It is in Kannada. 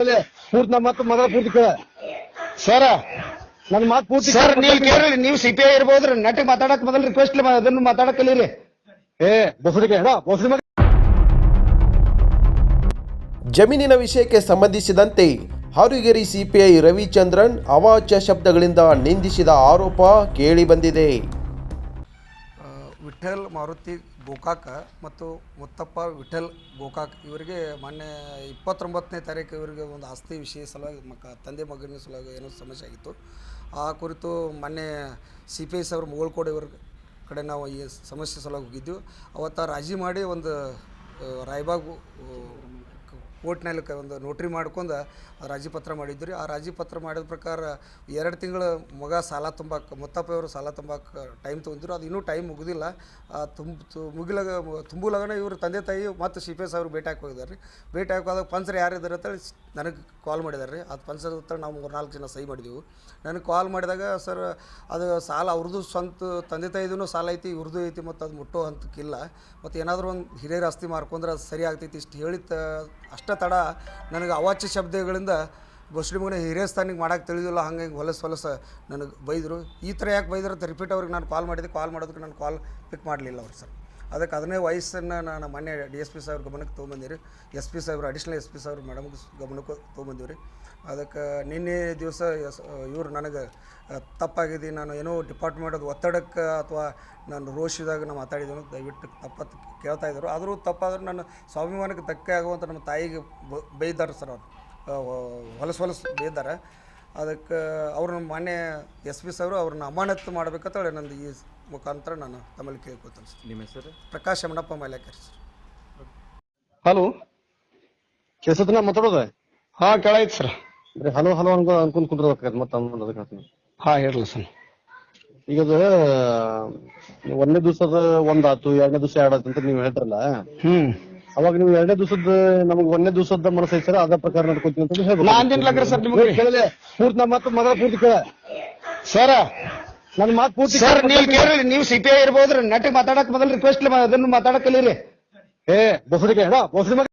ಪೂರ್ತಿ ನಮ್ಮ ಮಾತು ಮೊದಲ ಪೂರ್ತಿ ಕೇಳ. ಸರ್ ನನ್ನ ಮಾತು ಪೂರ್ತಿ ಸರ್ ನೀವು ಕೇಳಿ ನೀವು ಸಿಪಿಐ ಇರ್ಬೋದ್ರಿ. ನಟಿಗೆ ಮಾತಾಡಕ್ ಮೊದಲು ರಿಕ್ವೆಸ್ಟ್ ಅದನ್ನು ಮಾತಾಡಕ್ ಕಲೀರಿ ಏ ಬಸಡಿಗೆ ಹೇಳ ಬಸಡಿ ಜಮೀನಿನ ವಿಷಯಕ್ಕೆ ಸಂಬಂಧಿಸಿದಂತೆ ಹಾರುಗೇರಿ ಸಿಪಿಐ ರವಿಚಂದ್ರನ್ ಅವಾಚ್ಯ ಶಬ್ದಗಳಿಂದ ನಿಂದಿಸಿದ ಆರೋಪ ಕೇಳಿಬಂದಿದೆ ವಿಠಲ್ ಮಾರುತಿ ಗೋಕಾಕ ಮತ್ತು ಮುತ್ತಪ್ಪ ವಿಠಲ್ ಗೋಕಾಕ್. ಇವರಿಗೆ ಮೊನ್ನೆ ಇಪ್ಪತ್ತೊಂಬತ್ತನೇ ತಾರೀಕು ಇವರಿಗೆ ಒಂದು ಆಸ್ತಿ ವಿಷಯ ಸಲುವಾಗಿ ಮಕ್ಕ ತಂದೆ ಮಗನ ಸಲುವಾಗಿ ಏನೋ ಸಮಸ್ಯೆ ಆಗಿತ್ತು. ಆ ಕುರಿತು ಮೊನ್ನೆ ಸಿ ಪಿ ಎಸ್ ಅವರು ಮುಗಳ್ಕೋಡೆ ಇವ್ರ ಕಡೆ ನಾವು ಈ ಸಮಸ್ಯೆ ಸಲುವಾಗಿ ಹೋಗಿದ್ದು ಅವತ್ತು ರಾಜಿ ಮಾಡಿ ಒಂದು ರಾಯಬಾಗ್ ಕೋರ್ಟ್ನಲ್ಲಿ ಒಂದು ನೋಟ್ರಿ ಮಾಡ್ಕೊಂಡು ರಾಜಿ ಪತ್ರ ಮಾಡಿದ್ದು ರೀ ಆ ರಾಜಿ ಪತ್ರ ಮಾಡಿದ ಪ್ರಕಾರ ಎರಡು ತಿಂಗಳು ಮಗ ಸಾಲ ತುಂಬಕ್ಕೆ ಮುತ್ತಪ್ಪಯವರು ಸಾಲ ತುಂಬಕ್ಕೆ ಟೈಮ್ ತೊಗೊಂಡಿದ್ರು. ಅದು ಇನ್ನೂ ಟೈಮ್ ಮುಗಿದಿಲ್ಲ. ತುಂಬ ಮುಗಿಲಾಗ ತುಂಬುಲಾಗನ ಇವರು ತಂದೆ ತಾಯಿ ಮತ್ತು ಸಿ ಪಿ ಎಸ್ ಅವರು ಭೇಟಿ ಹಾಕಿ ಹೋಗಿದ್ದಾರೆ. ರೀ ಭೇಟಿ ಹಾಕೋದಾಗ ಪಂಚರ್ ಯಾರು ಇದ್ದಾರೆ ಅಂತೇಳಿ ನನಗೆ ಕಾಲ್ ಮಾಡಿದ್ದಾರೆ. ರೀ ಅದು ಪಂಚರ್ ಹತ್ರ ನಾವು ಮೂರು ನಾಲ್ಕು ಜನ ಸಹಿ ಮಾಡಿದೆವು. ನನಗೆ ಕಾಲ್ ಮಾಡಿದಾಗ ಸರ್ ಅದು ಸಾಲ ಅವ್ರದ್ದು ಸ್ವಂತ, ತಂದೆ ತಾಯಿದೂ ಸಾಲ ಐತಿ ಇವ್ರದ್ದು ಐತಿ ಮತ್ತು ಅದು ಮುಟ್ಟೋ ಹಂತಕ್ಕಿಲ್ಲ. ಮತ್ತು ಏನಾದರೂ ಒಂದು ಹಿರಿಯರ ಆಸ್ತಿ ಮಾರ್ಕೊಂಡ್ರೆ ಅದು ಸರಿ ಆಗ್ತೈತಿ ಇಷ್ಟು ಹೇಳಿದ ಅಷ್ಟ ತಡ ನನಗೆ ಅವಾಚ್ಯ ಶಬ್ದಗಳಿಂದ ಮುಸ್ಲಿಮ್ಗನ ಹಿರಿಯ ಸ್ಥಾನಿಗೆ ಮಾಡಕ್ಕೆ ತಿಳಿದಿಲ್ಲ ಹಂಗೆ ಹಿಂಗೆ ಹೊಲಸು ಹೊಲಸ ನನಗೆ ಬೈದರು. ಈ ಥರ ಯಾಕೆ ಬೈದ್ರು ಅಂತ ರಿಪೀಟ್ ಅವ್ರಿಗೆ ನಾನು ಕಾಲ್ ಮಾಡಿದೆ. ಕಾಲ್ ಮಾಡೋದಕ್ಕೆ ನಾನು ಕಾಲ್ ಪಿಕ್ ಮಾಡಲಿಲ್ಲ ಅವ್ರು ಸರ್. ಅದಕ್ಕೆ ಅದನ್ನೇ ವಯಸ್ಸನ್ನು ನಾನು ಮೊನ್ನೆ ಡಿ ಎಸ್ ಪಿ ಸಾಹೇಬ್ರ ಗಮನಕ್ಕೆ ತೊಗೊಂಬಂದಿರಿ ಎಸ್ ಪಿ ಸಾಹೇಬ್ರು ಅಡಿಷ್ನಲ್ ಎಸ್ ಪಿ ಸಾಹೇಬ್ರ ಮೇಡಮ್ಗೆ ಗಮನಕ್ಕೆ ತೊಗೊಂಬಂದಿವ್ರಿ. ಅದಕ್ಕೆ ನಿನ್ನೆ ದಿವಸ ಇವರು ನನಗೆ ತಪ್ಪಾಗಿದೆ. ನಾನು ಏನೋ ಡಿಪಾರ್ಟ್ಮೆಂಟ್ ಒತ್ತಡಕ್ಕೆ ಅಥವಾ ನಾನು ರೋಷಿದಾಗ ನಾನು ಮಾತಾಡಿದ್ದೇನೆ ದಯವಿಟ್ಟು ತಪ್ಪತ್ತು ಕೇಳ್ತಾ ಇದ್ದರು. ಆದರೂ ತಪ್ಪಾದರೂ ನನ್ನ ಸ್ವಾಭಿಮಾನಕ್ಕೆ ಧಕ್ಕೆ ಆಗುವಂಥ ನಮ್ಮ ತಾಯಿಗೆ ಬೈದಾರೆ ಸರ್ ಅವರು. ಹೊಲಸು ಹೊಲಸು ಬೈದಾರೆ. ಅದಕ್ಕೆ ಅವ್ರನ್ನ ನಮ್ಮ ಮಾನ್ಯ ಎಸ್ ಪಿ ಸರ್ ಅವ್ರನ್ನ ಅಮಾನತ್ತು ಮಾಡ್ಬೇಕಂತೇಳಿ ನಂದು ಈ ಮುಖಾಂತರ ನಾನು ತಮ್ಮಲ್ಲಿ ಕೇಳ್ಕೊತೇನೆ ಸರ್. ನಿಮ್ಮ ಹೆಸರು? ಪ್ರಕಾಶ್ ಯಮನಪ್ಪ ಮೈಲೇಕರ್ ಸರ್. ಹಲೋ. ಕೇಳ್ಸತ್ತನ ಮಾತಾಡೋದ? ಹಾ ಕೇಳಾಯ್ತು ಸರ್. ಬರೀ ಹಲೋ ಹಲೋ ಅನ್ಕೊ ಅನ್ಕೊಂಡ್ ಕುಂದ್ರಬೇಕಾಗತ್ತೆ ಮತ್ತೆ ಅನ್ನೋದು ಅದಕ್ಕೆ ಹೇಳ್ತೀನಿ. ಹಾ ಹೇಳಲ್ಲ ಸರ್. ಈಗ ಅದು ಒಂದನೇ ದಿವಸದ ಒಂದಾತು ಎರಡನೇ ದಿವಸ ಎರಡಾತು ಅಂತ ನೀವು ಹೇಳ್ತಾರಲ್ಲ? ಹ್ಞೂ ಅವಾಗ ನೀವು ಎರಡನೇ ದಿವಸದ ನಮಗೆ ಒಂದನೇ ದಿವಸದ ಮನಸ್ಸು ಐತೆ ಸರ್ ಅದ ಪ್ರಕಾರ ನಡ್ಕೊತೀನಿ ಅಂತ ಹೇಳ್ಬೇಕು ನಾ ಅಂದಿನ್ಲಕ್ರಿ ಸರ್ ನಿಮಗೆ. ಕೇಳಲೆ ಪೂರ್ತಿ ನಮ್ಮ ಮಾತು ಮೊದಲ ಪೂರ್ತಿ ಕೇಳ. ಸರ್ ನನ್ನ ಮಾತು ಪೂರ್ತಿ ಸರ್ ಕೇಳ. ನೀವು ಕೇಳಿ ನೀವು ಸಿಪಿಐ ಇರ್ಬೋದ್ರಿ ನಟಿಗೆ ಮಾತಾಡಕ್ ಮೊದಲು ರಿಕ್ವೆಸ್ಟ್ ಅದನ್ನು ಮಾತಾಡಕ್ ಕಲೀರಿ. ಏ ಬಸಡಿಗೆ ಹೇಳ ಬಸಡಿ ಮಗ